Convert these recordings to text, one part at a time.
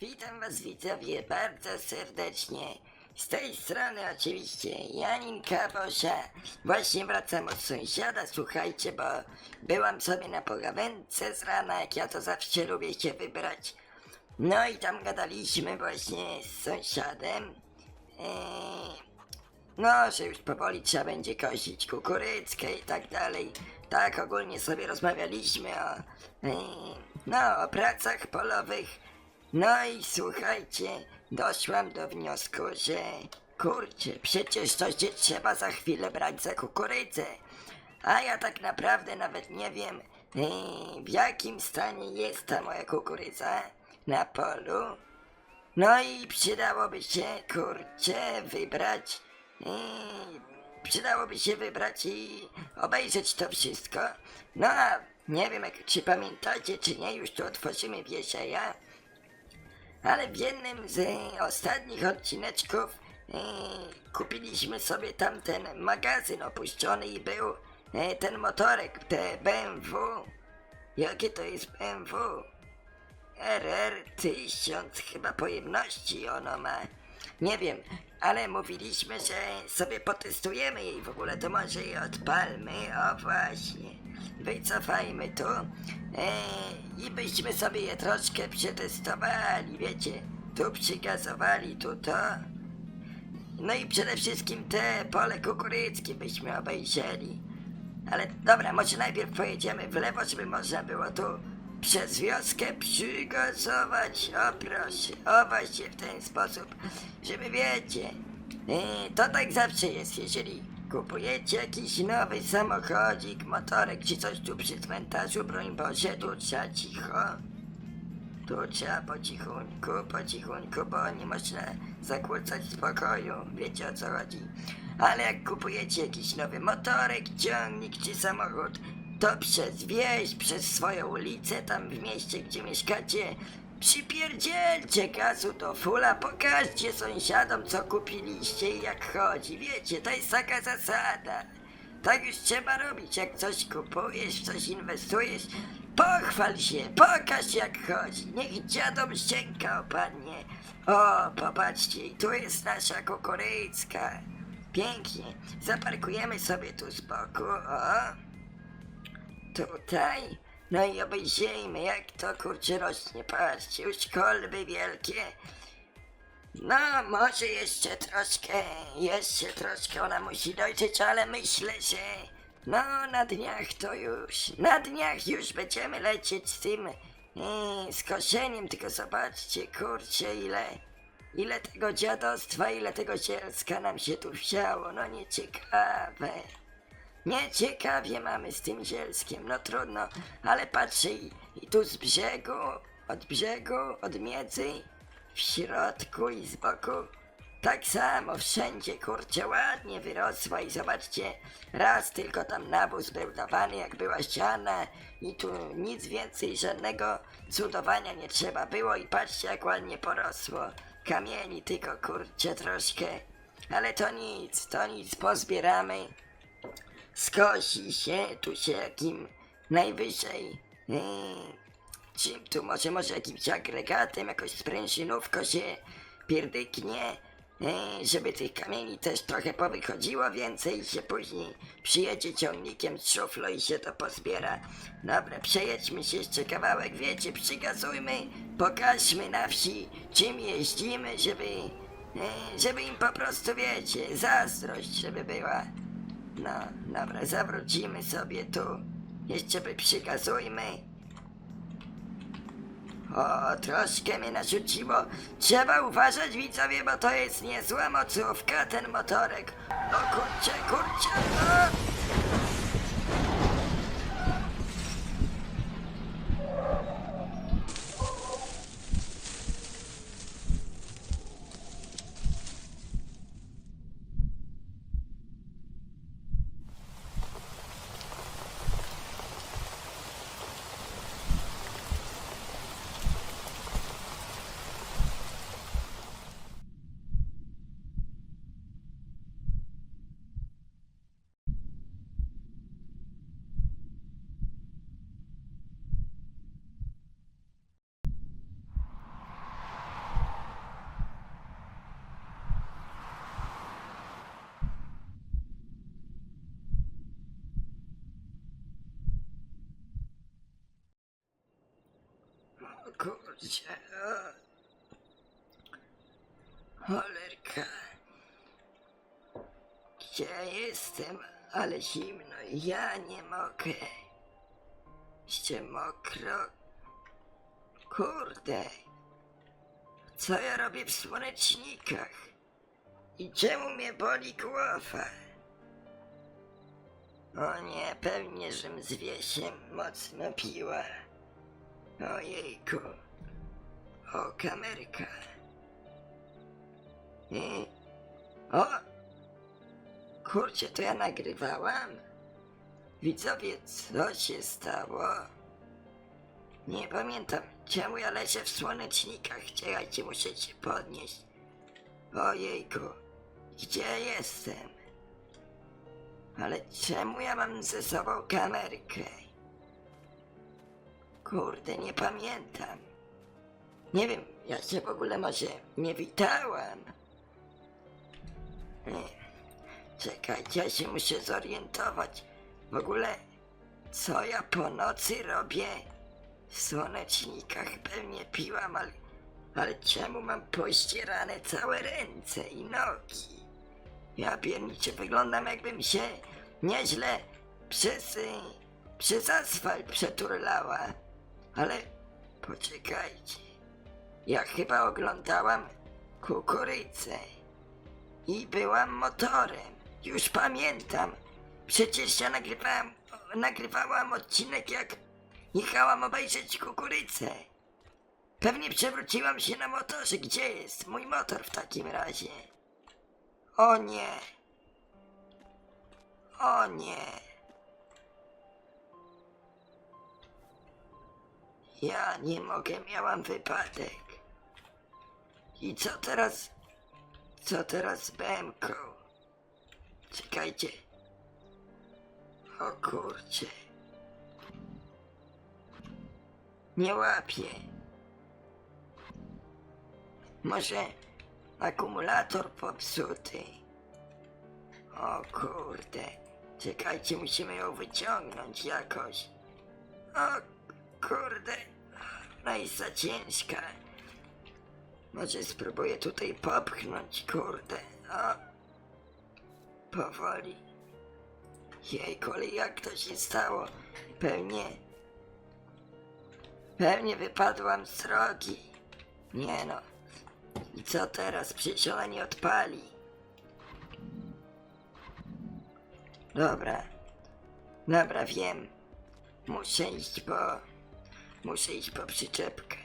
Witam was widzowie bardzo serdecznie. Z tej strony oczywiście Janin Kaposza. Właśnie wracam od sąsiada, słuchajcie, bo byłam sobie na pogawędce z rana, jak ja to zawsze lubię się wybrać. No i tam gadaliśmy właśnie z sąsiadem. Eee, no, że już powoli trzeba będzie kosić kukurydzkę i tak dalej. Tak ogólnie sobie rozmawialiśmy o, yy, no, o pracach polowych. No i słuchajcie, doszłam do wniosku, że kurczę, przecież to się trzeba za chwilę brać za kukurydzę. A ja tak naprawdę nawet nie wiem, yy, w jakim stanie jest ta moja kukurydza na polu. No i przydałoby się, kurczę, wybrać. I przydałoby się wybrać i obejrzeć to wszystko. No a nie wiem, czy pamiętacie, czy nie, już tu otworzymy Wieszeja. Ale w jednym z e, ostatnich odcineczków e, kupiliśmy sobie tamten magazyn opuszczony i był e, ten motorek, te BMW. Jakie to jest BMW? RR 1000 chyba pojemności ono ma. Nie wiem, ale mówiliśmy, że sobie potestujemy jej w ogóle, to może jej odpalmy, o właśnie. Wycofajmy tu e, i byśmy sobie je troszkę przetestowali, wiecie. Tu przygazowali, tu to. No i przede wszystkim te pole kukurydzki byśmy obejrzeli. Ale dobra, może najpierw pojedziemy w lewo, żeby można było tu przez wioskę przygazować. O proszę, o właśnie w ten sposób, żeby wiecie. Yy, to tak zawsze jest, jeżeli kupujecie jakiś nowy samochodzik, motorek czy coś tu przy cmentarzu, broń Boże, tu trzeba cicho. Tu trzeba po cichunku, po cichunku, bo nie można zakłócać spokoju, wiecie o co chodzi. Ale jak kupujecie jakiś nowy motorek, ciągnik czy samochód, to przez wieś, przez swoją ulicę tam w mieście, gdzie mieszkacie, przypierdzielcie gazu do fula, pokażcie sąsiadom, co kupiliście i jak chodzi. Wiecie, to jest taka zasada. Tak już trzeba robić, jak coś kupujesz, w coś inwestujesz. Pochwal się, pokaż jak chodzi. Niech dziadom szczęka opadnie. O, popatrzcie, tu jest nasza kukurydzka. Pięknie. Zaparkujemy sobie tu z boku, o. Tutaj. No i obejrzyjmy, jak to kurczę rośnie. Patrzcie, już kolby wielkie. No, może jeszcze troszkę, jeszcze troszkę ona musi dojrzeć, ale myślę, że no na dniach to już, na dniach już będziemy lecieć z tym yy, skoszeniem, tylko zobaczcie, kurczę, ile, ile tego dziadostwa, ile tego zielska nam się tu wsiało, no nieciekawe. Nieciekawie mamy z tym zielskiem, no trudno, ale patrzę i, i tu z brzegu, od brzegu, od miedzy, w środku i z boku. Tak samo wszędzie, kurczę, ładnie wyrosła i zobaczcie, raz tylko tam nawóz był dawany, jak była ściana i tu nic więcej, żadnego cudowania nie trzeba było i patrzcie, jak ładnie porosło. Kamieni tylko, kurczę, troszkę, ale to nic, to nic, pozbieramy skosi się tu się jakim najwyżej yy, czym tu może może jakimś agregatem, jakoś sprężynówką się pierdyknie, yy, żeby tych kamieni też trochę powychodziło więcej i się później przyjedzie ciągnikiem z szuflo i się to pozbiera. Dobra, przejedźmy się jeszcze kawałek, wiecie, przygazujmy, pokażmy na wsi, czym jeździmy, żeby, yy, żeby im po prostu, wiecie, zazdrość, żeby była. No, dobra, zawrócimy sobie tu. Jeszcze by przygazujmy. O, troszkę mnie narzuciło. Trzeba uważać, widzowie, bo to jest niezła mocówka, ten motorek. O kurczę, kurczę, o! Kurczę. Cholerka. Gdzie ja jestem? Ale zimno. Ja nie mogę. Jeszcze mokro. Kurde. Co ja robię w słonecznikach? I czemu mnie boli głowa? O nie, pewnie, żem z wiesiem mocno piła. Ojejku. O, kamerka. I... O! Kurczę, to ja nagrywałam? Widzowie, co się stało? Nie pamiętam, czemu ja leżę w słonecznikach. Czekajcie, muszę się podnieść. Ojejku, gdzie jestem? Ale czemu ja mam ze sobą kamerkę? Kurde, nie pamiętam. Nie wiem, ja się w ogóle może nie witałam. Nie. Czekajcie, ja się muszę zorientować. W ogóle, co ja po nocy robię? W słonecznikach pewnie piłam, ale, ale czemu mam pościerane całe ręce i nogi? Ja pierniczę, wyglądam jakbym się nieźle przez, przez asfalt przeturlała. Ale poczekajcie, ja chyba oglądałam kukurydzę i byłam motorem. Już pamiętam. Przecież ja nagrywałam, nagrywałam odcinek jak jechałam obejrzeć kukurydzę. Pewnie przewróciłam się na motorze. Gdzie jest mój motor w takim razie? O nie. O nie. Ja nie mogę, miałam wypadek. I co teraz? Co teraz z Bemką? Czekajcie. O kurcie. Nie łapię. Może akumulator popsuty. O kurde. Czekajcie, musimy ją wyciągnąć jakoś. O kurde. No i za ciężka. Może spróbuję tutaj popchnąć, kurde. O. Powoli. Jejku, ale jak to się stało? Pewnie... Pewnie wypadłam z drogi. Nie no. I co teraz? Przecież nie odpali. Dobra. Dobra, wiem. Muszę iść po... Muszę iść po przyczepkę.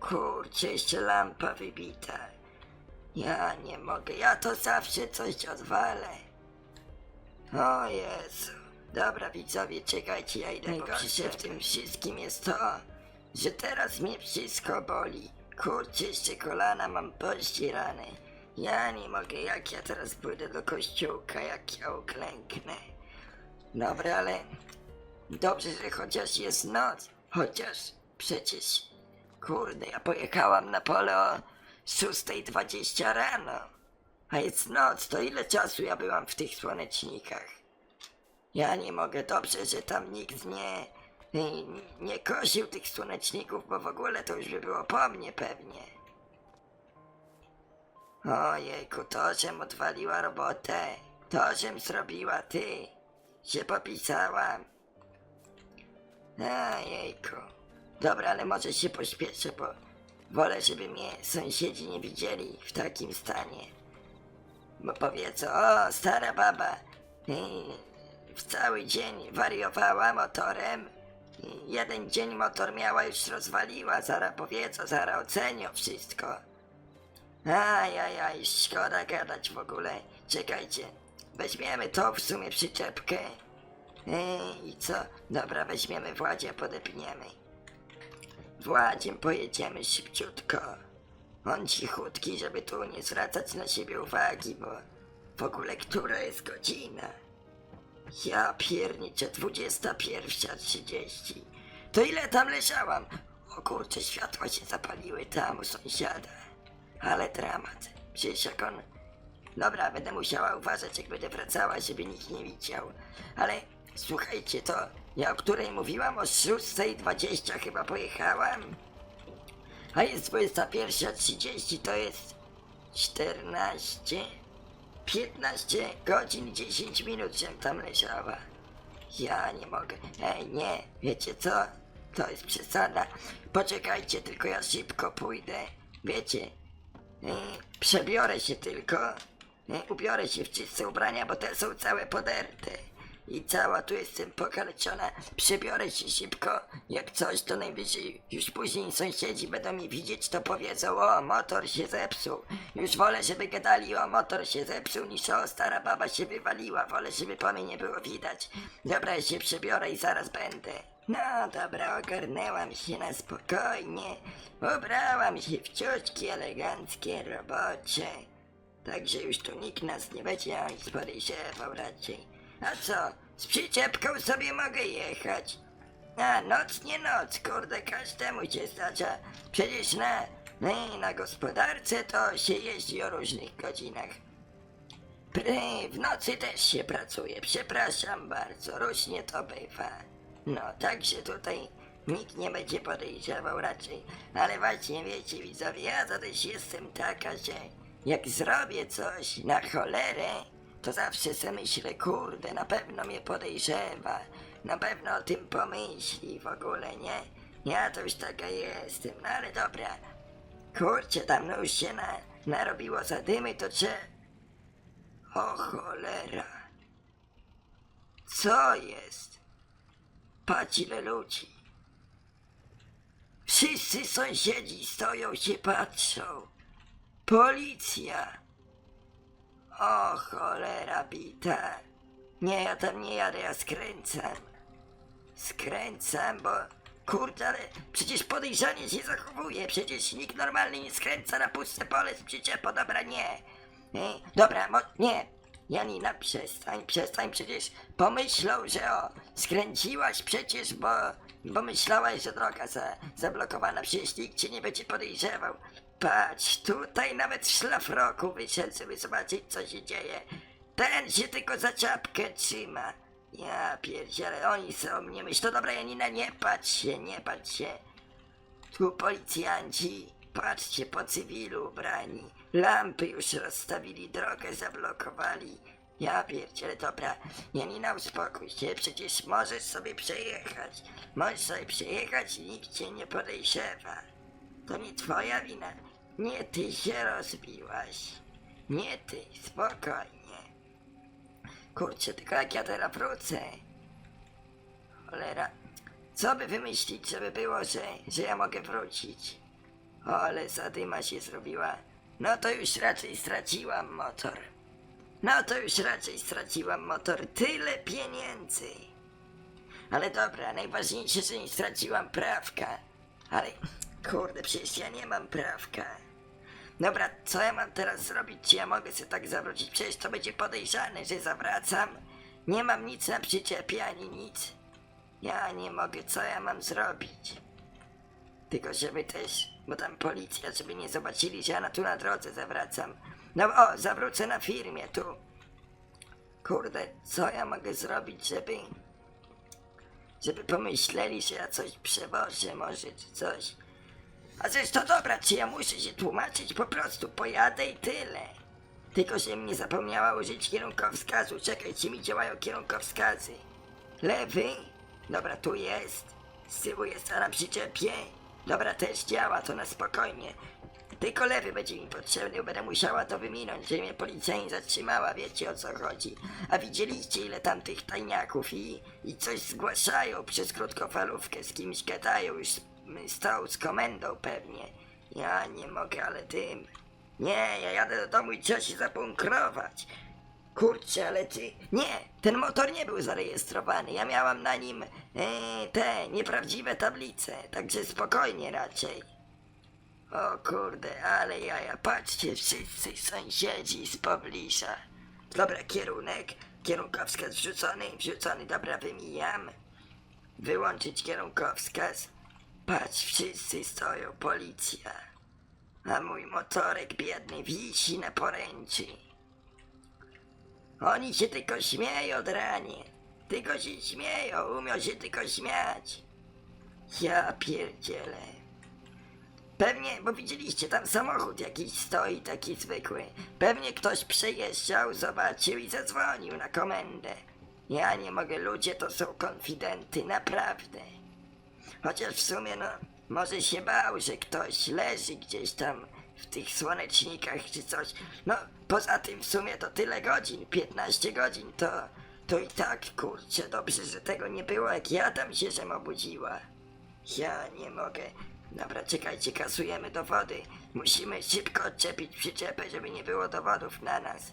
Kurczę, jeszcze lampa wybita. Ja nie mogę, ja to zawsze coś odwalę. O Jezu. Dobra widzowie, czekajcie, ja idę Najgorsze w tym wszystkim jest to, że teraz mnie wszystko boli. Kurczę, jeszcze kolana mam pościerane. Ja nie mogę, jak ja teraz pójdę do kościółka, jak ja uklęknę. Dobra, ale dobrze, że chociaż jest noc. Chociaż przecież, kurde, ja pojechałam na pole o 6.20 rano. A jest noc, to ile czasu ja byłam w tych słonecznikach? Ja nie mogę, dobrze, że tam nikt nie, nie, nie kosił tych słoneczników, bo w ogóle to już by było po mnie pewnie. Ojejku, to żem odwaliła robotę, to żem zrobiła ty, się popisałam. Ojejku, dobra, ale może się pośpieszę, bo wolę, żeby mnie sąsiedzi nie widzieli w takim stanie. Bo powiedzą, o, stara baba, yy, w cały dzień wariowała motorem. i Jeden dzień motor miała już rozwaliła, zara powiedzą, zara ocenią wszystko. Ajajaj, szkoda gadać w ogóle. Czekajcie, weźmiemy to w sumie przyczepkę. I co? Dobra, weźmiemy Władzie, podepniemy. Władziem pojedziemy szybciutko. On cichutki, żeby tu nie zwracać na siebie uwagi, bo w ogóle która jest godzina? Ja pierniczę, 21.30. To ile tam leżałam? O kurczę, światła się zapaliły tam u sąsiada. Ale dramat. Przecież jak on... Dobra, będę musiała uważać, jak będę wracała, żeby nikt nie widział. Ale słuchajcie, to Ja o której mówiłam o 6.20 chyba pojechałam. A jest 21.30 to jest 14 15 godzin i 10 minut się tam leżała. Ja nie mogę. Ej, nie, wiecie co? To jest przesada. Poczekajcie, tylko ja szybko pójdę. Wiecie, e, przebiorę się tylko. E, ubiorę się w czyste ubrania, bo te są całe poderte. I cała tu jestem pokaleczona. Przebiorę się szybko. Jak coś, to najwyżej już później sąsiedzi będą mi widzieć, to powiedzą, o, motor się zepsuł. Już wolę, żeby gadali, o, motor się zepsuł, niż o, stara baba się wywaliła. Wolę, żeby po mnie nie było widać. Dobra, ja się przebiorę i zaraz będę. No dobra, ogarnęłam się na spokojnie. Ubrałam się w ciuszki eleganckie, robocze. Także już tu nikt nas nie będzie podejrzewał raczej. A co, z przyczepką sobie mogę jechać? A noc nie noc, kurde, każdemu się zdarza. Przecież na, no, na gospodarce to się jeździ o różnych godzinach. Pry, w nocy też się pracuje, przepraszam bardzo, różnie to bywa. No, także tutaj nikt nie będzie podejrzewał raczej. Ale właśnie wiecie widzowie, ja to też jestem taka, że jak zrobię coś na cholerę, to zawsze sobie myślę, kurde, na pewno mnie podejrzewa, na pewno o tym pomyśli w ogóle, nie? Ja to już taka jestem, no ale dobra. Kurczę, tam no już się na, narobiło zadymy, to cze... O cholera. Co jest? Patrz ile ludzi. Wszyscy sąsiedzi stoją się patrzą. Policja. O cholera bita. Nie, ja tam nie jadę, ja skręcam. Skręcam, bo... Kurde, ale przecież podejrzanie się zachowuje. Przecież nikt normalny nie skręca na puste pole z przyczepą. Dobra, nie. nie. Dobra, mo... nie. Janina, przestań, przestań, przecież pomyślą, że o, skręciłaś przecież, bo, bo myślałaś, że droga za, zablokowana, przecież nikt cię nie będzie podejrzewał. Patrz, tutaj nawet w szlafroku wyszedł, żeby zobaczyć, co się dzieje. Ten się tylko za czapkę trzyma. Ja pierdzielę, oni są mnie myślą, dobra Janina, nie patrz się, nie patrz się. Tu policjanci, patrzcie, po cywilu ubrani. Lampy już rozstawili, drogę zablokowali. Ja pierdzielę, dobra, Janina, uspokój się, przecież możesz sobie przejechać. Możesz sobie przejechać i nikt cię nie podejrzewa. To nie twoja wina. Nie ty się rozbiłaś. Nie ty, spokojnie. Kurczę, tylko jak ja teraz wrócę. Cholera. Co by wymyślić, żeby było, że, że ja mogę wrócić? O, ale zadyma się zrobiła. No to już raczej straciłam motor. No to już raczej straciłam motor. Tyle pieniędzy. Ale dobra, najważniejsze, że nie straciłam prawka. Ale kurde, przecież ja nie mam prawka. Dobra, co ja mam teraz zrobić? Czy ja mogę się tak zawrócić? Przecież to będzie podejrzane, że zawracam. Nie mam nic na przyczepie ani nic. Ja nie mogę, co ja mam zrobić? Tylko żeby też, bo tam policja, żeby nie zobaczyli, że ja na tu na drodze zawracam. No o, zawrócę na firmie tu. Kurde, co ja mogę zrobić, żeby... Żeby pomyśleli, że ja coś przewożę może, czy coś. A zresztą dobra, czy ja muszę się tłumaczyć? Po prostu pojadę i tyle. Tylko, że mnie zapomniała użyć kierunkowskazu. Czekaj, czy mi działają kierunkowskazy? Lewy? Dobra, tu jest. Z tyłu jest a na przyczepie. Dobra, też działa, to na spokojnie. Tylko lewy będzie mi potrzebny, bo będę musiała to wyminąć, żeby mnie policja nie zatrzymała, wiecie o co chodzi. A widzieliście ile tam tych tajniaków i, i coś zgłaszają przez krótkofalówkę, z kimś gadają, już z, z komendą pewnie. Ja nie mogę, ale tym... Nie, ja jadę do domu i trzeba się zabunkrować. Kurczę, ale ty... Nie, ten motor nie był zarejestrowany. Ja miałam na nim e, te nieprawdziwe tablice, także spokojnie raczej. O kurde, ale jaja, patrzcie, wszyscy sąsiedzi z pobliża. Dobra, kierunek, kierunkowskaz wrzucony, wrzucony, dobra, wymijam. Wyłączyć kierunkowskaz. Patrz, wszyscy stoją, policja. A mój motorek biedny wisi na poręczy. Oni się tylko śmieją, dranie. tylko się śmieją, umią się tylko śmiać. Ja pierdzielę. Pewnie, bo widzieliście, tam samochód jakiś stoi, taki zwykły. Pewnie ktoś przejeżdżał, zobaczył i zadzwonił na komendę. Ja nie mogę, ludzie to są konfidenty, naprawdę. Chociaż w sumie, no, może się bał, że ktoś leży gdzieś tam w tych słonecznikach czy coś. No, poza tym w sumie to tyle godzin, 15 godzin, to, to i tak, kurczę, dobrze, że tego nie było, jak ja tam się żem obudziła. Ja nie mogę. Dobra, czekajcie, kasujemy dowody. Musimy szybko odczepić przyczepę, żeby nie było dowodów na nas.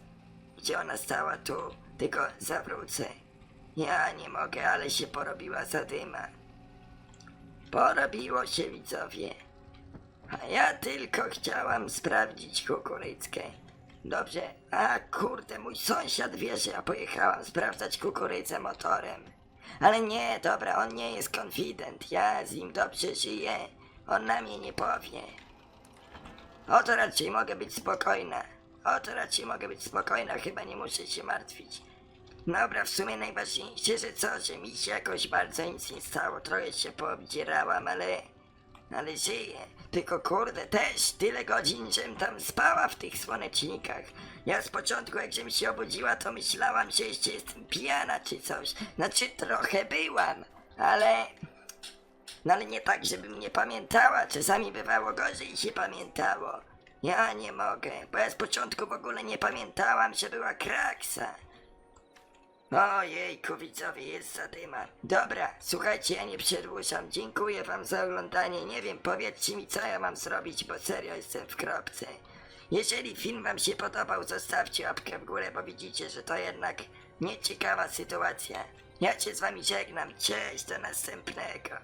Gdzie ona stała? Tu. Tylko zawrócę. Ja nie mogę, ale się porobiła zadyma. Porobiło się, widzowie. A ja tylko chciałam sprawdzić kukurydzkę. Dobrze, a kurde, mój sąsiad wie, że ja pojechałam sprawdzać kukurydzę motorem. Ale nie, dobra, on nie jest konfident, ja z nim dobrze żyję, on na mnie nie powie. O to raczej mogę być spokojna, o to raczej mogę być spokojna, chyba nie muszę się martwić. Dobra, w sumie najważniejsze, że co, że mi się jakoś bardzo nic nie stało, trochę się poobdzierałam, ale... Ale żyję. Tylko kurde, też tyle godzin, żem tam spała w tych słonecznikach. Ja z początku, jak żem się obudziła, to myślałam, że jeszcze jestem pijana czy coś. Znaczy, trochę byłam, ale... No ale nie tak, żebym nie pamiętała. Czasami bywało gorzej się pamiętało. Ja nie mogę, bo ja z początku w ogóle nie pamiętałam, że była kraksa. Ojejku, widzowie, jest zadyma. Dobra, słuchajcie, ja nie przedłużam. Dziękuję wam za oglądanie. Nie wiem, powiedzcie mi, co ja mam zrobić, bo serio jestem w kropce. Jeżeli film wam się podobał, zostawcie łapkę w górę, bo widzicie, że to jednak nieciekawa sytuacja. Ja się z wami żegnam. Cześć, do następnego.